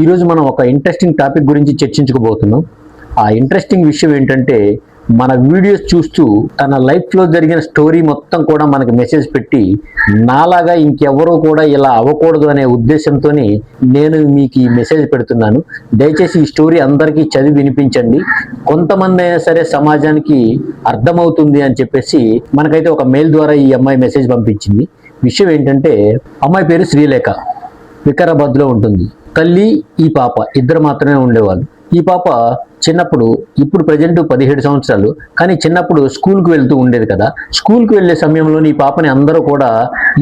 ఈరోజు మనం ఒక ఇంట్రెస్టింగ్ టాపిక్ గురించి చర్చించుకోబోతున్నాం. ఆ ఇంట్రెస్టింగ్ విషయం ఏంటంటే మన వీడియోస్ చూస్తూ తన లైఫ్లో జరిగిన స్టోరీ మొత్తం కూడా మనకి మెసేజ్ పెట్టి నాలాగా ఇంకెవరూ కూడా ఇలా అవ్వకూడదు అనే ఉద్దేశంతో నేను మీకు ఈ మెసేజ్ పెడుతున్నాను. దయచేసి ఈ స్టోరీ అందరికీ చదివి వినిపించండి. కొంతమంది అయినా సరే సమాజానికి అర్థమవుతుంది అని చెప్పేసి మనకైతే ఒక మెయిల్ ద్వారా ఈ అమ్మాయి మెసేజ్ పంపించింది. విషయం ఏంటంటే అమ్మాయి పేరు శ్రీలేఖ. వికారాబాద్లో ఉంటుంది. తల్లి ఈ పాప ఇద్దరు మాత్రమే ఉండేవాళ్ళు. ఈ పాప చిన్నప్పుడు ఇప్పుడు ప్రజెంట్ పదిహేడు సంవత్సరాలు కానీ చిన్నప్పుడు స్కూల్కి వెళ్తూ ఉండేది కదా. స్కూల్కి వెళ్ళే సమయంలో ఈ పాపని అందరూ కూడా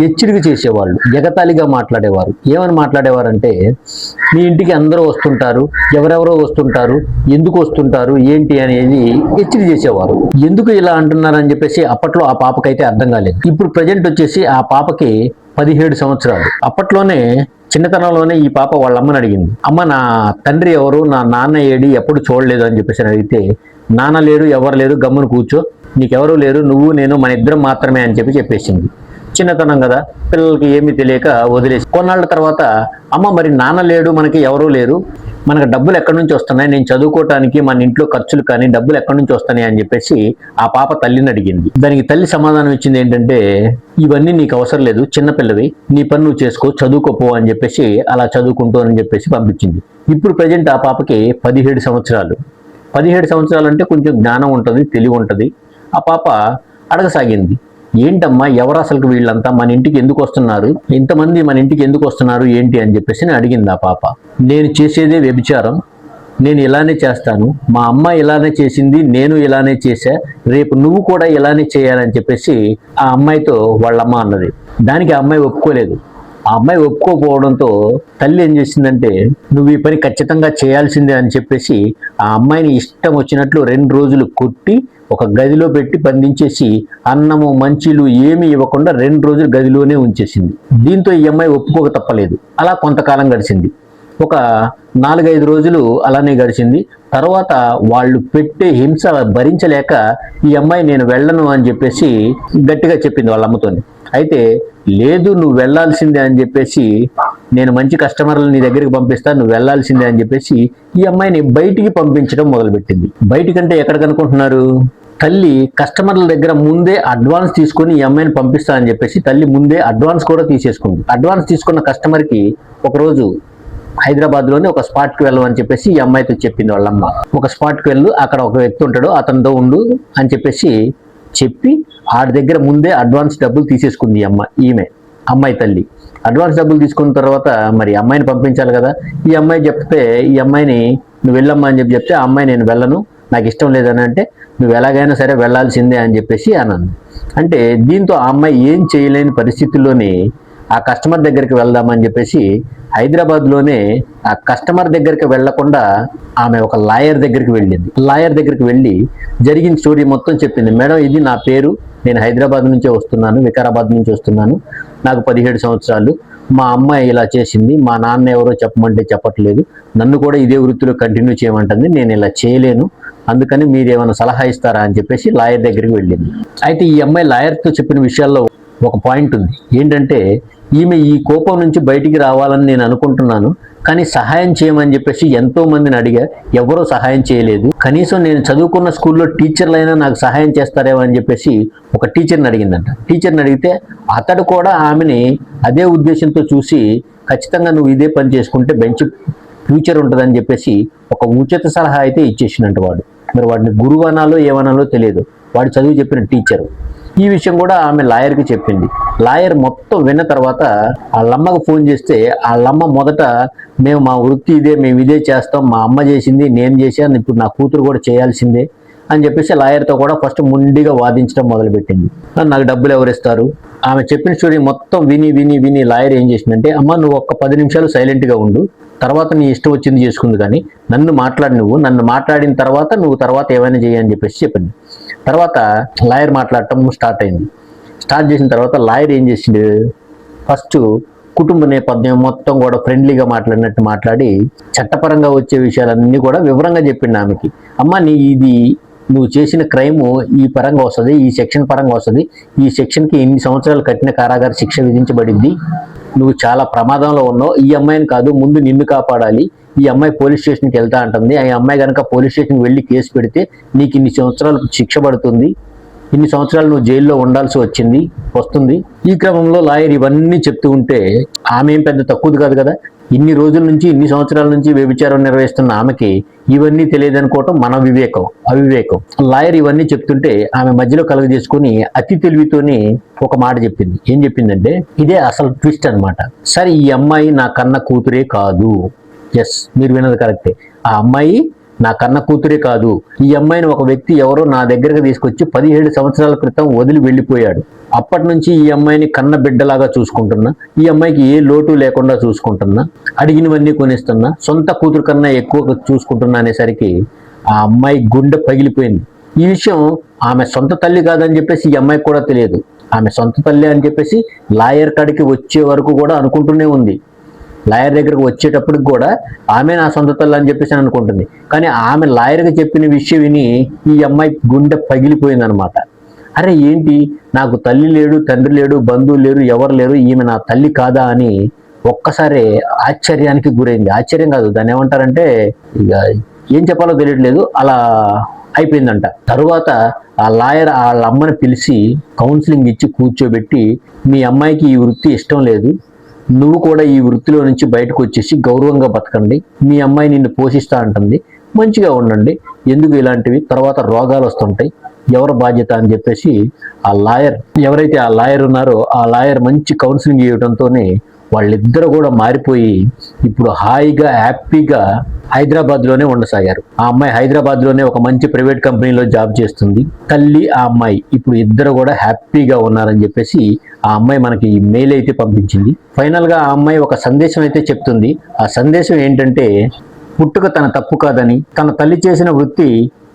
హెచ్చరిక చేసేవాళ్ళు ఎగతాళిగా మాట్లాడేవారు. ఏమని మాట్లాడేవారంటే మీ ఇంటికి అందరూ వస్తుంటారు ఎవరెవరో వస్తుంటారు ఎందుకు వస్తుంటారు ఏంటి అనేది హెచ్చరిక చేసేవారు. ఎందుకు ఇలా అంటున్నారని చెప్పేసి అప్పట్లో ఆ పాపకైతే అర్థం కాలేదు. ఇప్పుడు ప్రజెంట్ వచ్చేసి ఆ పాపకి పదిహేడు సంవత్సరాలు. అప్పట్లోనే చిన్నతనంలోనే ఈ పాప వాళ్ళ అమ్మని అడిగింది. అమ్మ నా తండ్రి ఎవరు? నా నాన్న ఏడి? ఎప్పుడు చూడలేదు అని చెప్పేసి అడిగితే నాన్న లేరు ఎవరు లేరు? గమ్మును కూర్చో. నీకెవరూ లేరు? నువ్వు నేను మన ఇద్దరం మాత్రమే అని చెప్పి చెప్పేసింది. చిన్నతనం కదా. పిల్లలకి ఏమీ తెలియక వదిలేసి కొన్నాళ్ళ తర్వాత అమ్మ మరి నాన్న లేడు? మనకి ఎవరూ లేరు? మనకు డబ్బులు ఎక్కడి నుంచి వస్తున్నాయి? నేను చదువుకోవటానికి మన ఇంట్లో ఖర్చులు కానీ డబ్బులు ఎక్కడి నుంచి వస్తున్నాయి అని చెప్పేసి ఆ పాప తల్లిని అడిగింది. దానికి తల్లి సమాధానం ఇచ్చింది ఏంటంటే ఇవన్నీ నీకు అవసరం లేదు చిన్నపిల్లవి నీ పని నువ్వు చేసుకో చదువుకోపో అని చెప్పేసి అలా చదువుకుంటూ అని చెప్పేసి పంపించింది. ఇప్పుడు ప్రజెంట్ ఆ పాపకి పదిహేడు సంవత్సరాలు. పదిహేడు సంవత్సరాలు అంటే కొంచెం జ్ఞానం ఉంటుంది తెలివి ఉంటుంది. ఆ పాప అడగసాగింది. ఏంటమ్మా ఎవరు అసలు వీళ్ళంతా? మన ఇంటికి ఎందుకు వస్తున్నారు? ఇంతమంది మన ఇంటికి ఎందుకు వస్తున్నారు? ఏంటి అని చెప్పేసి నేను అడిగింది ఆ పాప. నేను చేసేదే వ్యభిచారం. నేను ఇలానే చేస్తాను. మా అమ్మ ఇలానే చేసింది నేను ఇలానే చేశా. రేపు నువ్వు కూడా ఇలానే చేయాలని చెప్పేసి ఆ అమ్మాయితో వాళ్ళమ్మ అన్నది. దానికి ఆ అమ్మాయి ఒప్పుకోలేదు. ఆ అమ్మాయి ఒప్పుకోకపోవడంతో తల్లి ఏం చేసిందంటే నువ్వు ఈ పని ఖచ్చితంగా చేయాల్సిందే అని చెప్పేసి ఆ అమ్మాయిని ఇష్టం వచ్చినట్లు రెండు రోజులు కొట్టి ఒక గదిలో పెట్టి బంధించేసి అన్నము మంచిలు ఏమీ ఇవ్వకుండా రెండు రోజులు గదిలోనే ఉంచేసింది. దీంతో ఈ అమ్మాయి ఒప్పుకోక తప్పలేదు. అలా కొంతకాలం గడిచింది. ఒక నాలుగైదు రోజులు అలానే గడిచింది. తర్వాత వాళ్ళు పెట్టే హింస భరించలేక ఈ అమ్మాయి నేను వెళ్ళను అని చెప్పేసి గట్టిగా చెప్పింది వాళ్ళ అమ్మతోని. అయితే లేదు నువ్వు వెళ్ళాల్సిందే అని చెప్పేసి నేను మంచి కస్టమర్లు నీ దగ్గరికి పంపిస్తాను నువ్వు వెళ్ళాల్సిందే అని చెప్పేసి ఈ అమ్మాయిని బయటికి పంపించడం మొదలుపెట్టింది. బయటికంటే ఎక్కడ కనుకుంటున్నారు తల్లి కస్టమర్ల దగ్గర ముందే అడ్వాన్స్ తీసుకొని ఈ అమ్మాయిని పంపిస్తా అని చెప్పేసి తల్లి ముందే అడ్వాన్స్ కూడా తీసేసుకుంది. అడ్వాన్స్ తీసుకున్న కస్టమర్కి ఒకరోజు హైదరాబాద్లోనే ఒక స్పాట్కి వెళ్ళమని చెప్పేసి ఈ అమ్మాయితో చెప్పింది వాళ్ళమ్మ. ఒక స్పాట్కి వెళ్ళు అక్కడ ఒక వ్యక్తి ఉంటాడు అతనితో ఉండు అని చెప్పేసి చెప్పి ఆడి దగ్గర ముందే అడ్వాన్స్ డబ్బులు తీసేసుకుంది అమ్మ ఈమె అమ్మాయి తల్లి. అడ్వాన్స్ డబ్బులు తీసుకున్న తర్వాత మరి అమ్మాయిని పంపించాలి కదా? ఈ అమ్మాయి చెప్తే ఈ అమ్మాయిని నువ్వు వెళ్ళమ్మా అని చెప్పి చెప్తే ఆ అమ్మాయి నేను వెళ్ళను నాకు ఇష్టం లేదని అంటే నువ్వు ఎలాగైనా సరే వెళ్ళాల్సిందే అని చెప్పేసి అన్నాను. అంటే దీంతో ఆ అమ్మాయి ఏం చేయలేని పరిస్థితుల్లోనే ఆ కస్టమర్ దగ్గరికి వెళ్దామని చెప్పేసి హైదరాబాద్లోనే ఆ కస్టమర్ దగ్గరికి వెళ్ళకుండా ఆమె ఒక లాయర్ దగ్గరికి వెళ్ళింది. లాయర్ దగ్గరికి వెళ్ళి జరిగిన స్టోరీ మొత్తం చెప్పింది. మేడం ఇది నా పేరు. నేను హైదరాబాద్ నుంచే వస్తున్నాను వికారాబాద్ నుంచి వస్తున్నాను. నాకు పదిహేడు సంవత్సరాలు. మా అమ్మాయి ఇలా చేసింది. మా నాన్న ఎవరో చెప్పమంటే చెప్పట్లేదు. నన్ను కూడా ఇదే వృత్తిలో కంటిన్యూ చేయమంటుంది. నేను ఇలా చేయలేను. అందుకని మీరు ఏమైనా సలహా ఇస్తారా? అని చెప్పేసి లాయర్ దగ్గరికి వెళ్ళింది. అయితే ఈ అమ్మాయి లాయర్తో చెప్పిన విషయాల్లో ఒక పాయింట్ ఉంది. ఏంటంటే ఈమె ఈ కోపం నుంచి బయటికి రావాలని నేను అనుకుంటున్నాను. కానీ సహాయం చేయమని చెప్పేసి ఎంతో మందిని అడిగా. ఎవరో సహాయం చేయలేదు. కనీసం నేను చదువుకున్న స్కూల్లో టీచర్లైనా నాకు సహాయం చేస్తారేమో అని చెప్పేసి ఒక టీచర్ని అడిగిందంట. టీచర్ని అడిగితే అతడు కూడా ఆమెని అదే ఉద్దేశంతో చూసి ఖచ్చితంగా నువ్వు ఇదే పని చేసుకుంటే మంచి ఫ్యూచర్ ఉంటుందని చెప్పేసి ఒక ఉచిత సలహా అయితే ఇచ్చేసినట్టు వాడు. మరి వాడిని గురువు అనాలో ఏమనాలో తెలియదు. వాడు చదువు చెప్పిన టీచరు. ఈ విషయం కూడా ఆమె లాయర్కి చెప్పింది. లాయర్ మొత్తం విన్న తర్వాత వాళ్ళమ్మకు ఫోన్ చేస్తే వాళ్ళమ్మ మొదట మేము మా వృత్తి ఇదే మేము ఇదే చేస్తాం మా అమ్మ చేసింది నేను చేశాను ఇప్పుడు నా కూతురు కూడా చేయాల్సిందే అని చెప్పేసి లాయర్తో కూడా ఫస్ట్ ముండిగా వాదించడం మొదలుపెట్టింది. నాకు డబ్బులు ఎవరు ఇస్తారు? ఆమె చెప్పిన స్టోరీ మొత్తం విని విని విని లాయర్ ఏం చేసిందంటే అమ్మ నువ్వు ఒక్క పది నిమిషాలు సైలెంట్గా ఉండు తర్వాత నీ ఇష్టం వచ్చింది చేసుకుంది కానీ నన్ను మాట్లాడి నువ్వు నన్ను మాట్లాడిన తర్వాత నువ్వు తర్వాత ఏమైనా చేయని చెప్పేసి చెప్పింది తర్వాత లాయర్ మాట్లాడటం స్టార్ట్ అయింది. స్టార్ట్ చేసిన తర్వాత లాయర్ ఏం చేసిండు? ఫస్ట్ కుటుంబ నేపథ్యం మొత్తం కూడా ఫ్రెండ్లీగా మాట్లాడినట్టు మాట్లాడి చట్టపరంగా వచ్చే విషయాలన్నీ కూడా వివరంగా చెప్పిండు ఆమెకి. అమ్మ నీ ఇది నువ్వు చేసిన క్రైమ్ ఈ పరంగా వస్తుంది ఈ సెక్షన్ పరంగా వస్తుంది ఈ సెక్షన్కి ఎన్ని సంవత్సరాలు కఠిన కారాగార శిక్ష విధించబడింది నువ్వు చాలా ప్రమాదంలో ఉన్నావు. ఈ అమ్మాయిని కాదు ముందు నిన్ను కాపాడాలి. ఈ అమ్మాయి పోలీస్ స్టేషన్కి వెళ్తా అంటుంది. ఆ అమ్మాయి కనుక పోలీస్ స్టేషన్కి వెళ్ళి కేసు పెడితే నీకు ఇన్ని సంవత్సరాలు శిక్ష పడుతుంది. ఇన్ని సంవత్సరాలు నువ్వు జైల్లో ఉండాల్సి వచ్చింది వస్తుంది. ఈ క్రమంలో లాయర్ ఇవన్నీ చెప్తూ ఉంటే ఆమె ఏం పెద్ద తక్కువది కాదు కదా. ఇన్ని రోజుల నుంచి ఇన్ని సంవత్సరాల నుంచి వ్యభిచారం నిర్వహిస్తున్న ఆమెకి ఇవన్నీ తెలియదనుకోవటం మన వివేకం అవివేకం. లాయర్ ఇవన్నీ చెప్తుంటే ఆమె మధ్యలో కలుగజేసుకుని అతి తెలివితోని ఒక మాట చెప్పింది. ఏం చెప్పిందంటే ఇదే అసలు ట్విస్ట్ అనమాట సరే ఈ అమ్మాయి నా కన్న కూతురే కాదు. ఎస్ మీరు విన్నది కరెక్టే. ఆ అమ్మాయి నా కన్న కూతురే కాదు ఈ అమ్మాయిని ఒక వ్యక్తి ఎవరో నా దగ్గరకు తీసుకొచ్చి పదిహేడు సంవత్సరాల క్రితం వదిలి వెళ్ళిపోయాడు. అప్పటి నుంచి ఈ అమ్మాయిని కన్న బిడ్డలాగా చూసుకుంటున్నా. ఈ అమ్మాయికి ఏ లోటు లేకుండా చూసుకుంటున్నా. అడిగినవన్నీ కొనిస్తున్నా. సొంత కూతురు కన్నా ఎక్కువ చూసుకుంటున్నా అనేసరికి ఆ అమ్మాయి గుండె పగిలిపోయింది. ఈ విషయం ఆమె సొంత తల్లి కాదని చెప్పేసి ఈ అమ్మాయికి కూడా తెలియదు. ఆమె సొంత తల్లి అని చెప్పేసి లాయర్ కాడికి వచ్చే వరకు కూడా అనుకుంటూనే ఉంది. లాయర్ దగ్గరకు వచ్చేటప్పటికి కూడా ఆమె నా సొంత తల్లి అని చెప్పేసి అనుకుంటుంది. కానీ ఆమె లాయర్గా చెప్పిన విషయం విని ఈ అమ్మాయి గుండె పగిలిపోయింది అనమాట అరే ఏంటి? నాకు తల్లి లేడు తండ్రి లేడు బంధువులు లేరు ఎవరు లేరు ఈమె నా తల్లి కాదా అని ఒక్కసారి ఆశ్చర్యానికి గురైంది. ఆశ్చర్యం కాదు దాన్ని ఏమంటారంటే ఇక ఏం చెప్పాలో తెలియట్లేదు అలా అయిపోయిందంట. తరువాత ఆ లాయర్ వాళ్ళ అమ్మని పిలిచి కౌన్సిలింగ్ ఇచ్చి కూర్చోబెట్టి మీ అమ్మాయికి ఈ వృత్తి ఇష్టం లేదు నువ్వు కూడా ఈ వృత్తిలో నుంచి బయటకు వచ్చేసి గౌరవంగా బతకండి. మీ అమ్మాయి నిన్ను పోషిస్తా అంటుంది. మంచిగా ఉండండి. ఎందుకు ఇలాంటివి? తర్వాత రోగాలు వస్తుంటాయి. ఎవరు బాధ్యత అని చెప్పేసి ఆ లాయర్ ఎవరైతే ఆ లాయర్ ఉన్నారో ఆ లాయర్ మంచి కౌన్సిలింగ్ ఇవ్వడంతోనే వాళ్ళిద్దరు కూడా మారిపోయి ఇప్పుడు హాయిగా హ్యాపీగా హైదరాబాద్లోనే ఉండసాగారు. ఆ అమ్మాయి హైదరాబాద్లోనే ఒక మంచి ప్రైవేట్ కంపెనీలో జాబ్ చేస్తుంది. తల్లి ఆ అమ్మాయి ఇప్పుడు ఇద్దరు కూడా హ్యాపీగా ఉన్నారని చెప్పేసి ఆ అమ్మాయి మనకి మెయిల్ అయితే పంపించింది. ఫైనల్గా ఆ అమ్మాయి ఒక సందేశం అయితే చెప్తుంది. ఆ సందేశం ఏంటంటే పుట్టుక తన తప్పు కాదని తన తల్లి చేసిన వృత్తి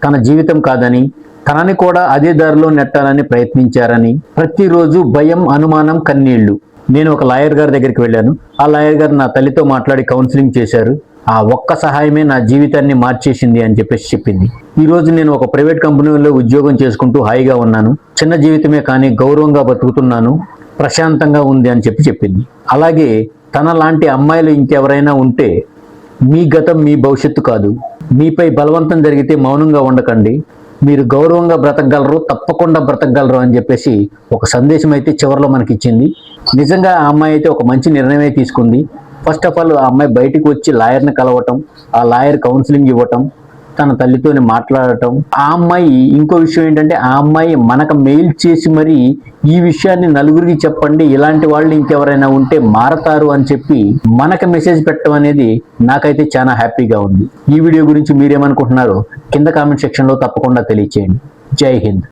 తన జీవితం కాదని తనని కూడా అదే దారిలో నెట్టాలని ప్రయత్నించారని ప్రతిరోజు భయం అనుమానం కన్నీళ్ళు. నేను ఒక లాయర్ గారి దగ్గరికి వెళ్ళాను. ఆ లాయర్ గారు నా తల్లితో మాట్లాడి కౌన్సిలింగ్ చేశారు. ఆ ఒక్క సహాయమే నా జీవితాన్ని మార్చేసింది అని చెప్పేసి చెప్పింది. ఈ రోజు నేను ఒక ప్రైవేట్ కంపెనీలో ఉద్యోగం చేసుకుంటూ హాయిగా ఉన్నాను. చిన్న జీవితమే కానీ గౌరవంగా బతుకుతున్నాను. ప్రశాంతంగా ఉంది అని చెప్పి చెప్పింది. అలాగే తన లాంటి అమ్మాయిలు ఇంకెవరైనా ఉంటే మీ గతం మీ భవిష్యత్తు కాదు. మీపై బలవంతం జరిగితే మౌనంగా ఉండకండి. మీరు గౌరవంగా బ్రతకగలరు తప్పకుండా బ్రతకగలరు అని చెప్పేసి ఒక సందేశం అయితే చివరిలో మనకి ఇచ్చింది నిజంగా ఆ అమ్మాయి అయితే ఒక మంచి నిర్ణయమే తీసుకుంది. ఫస్ట్ ఆఫ్ ఆల్ ఆ అమ్మాయి బయటకు వచ్చి లాయర్ని కలవటం ఆ లాయర్ కౌన్సిలింగ్ ఇవ్వటం తన తల్లితోని మాట్లాడటం ఆ అమ్మాయి ఇంకో విషయం ఏంటంటే ఆ అమ్మాయి మనకు మెయిల్ చేసి మరి ఈ విషయాన్ని నలుగురికి చెప్పండి ఇలాంటి వాళ్ళు ఇంకెవరైనా ఉంటే మారతారు అని చెప్పి మనకు మెసేజ్ పెట్టడం అనేది నాకైతే చాలా హ్యాపీగా ఉంది. ఈ వీడియో గురించి మీరేమనుకుంటున్నారో కింద కామెంట్ సెక్షన్లో తప్పకుండా తెలియచేయండి. జై హింద్.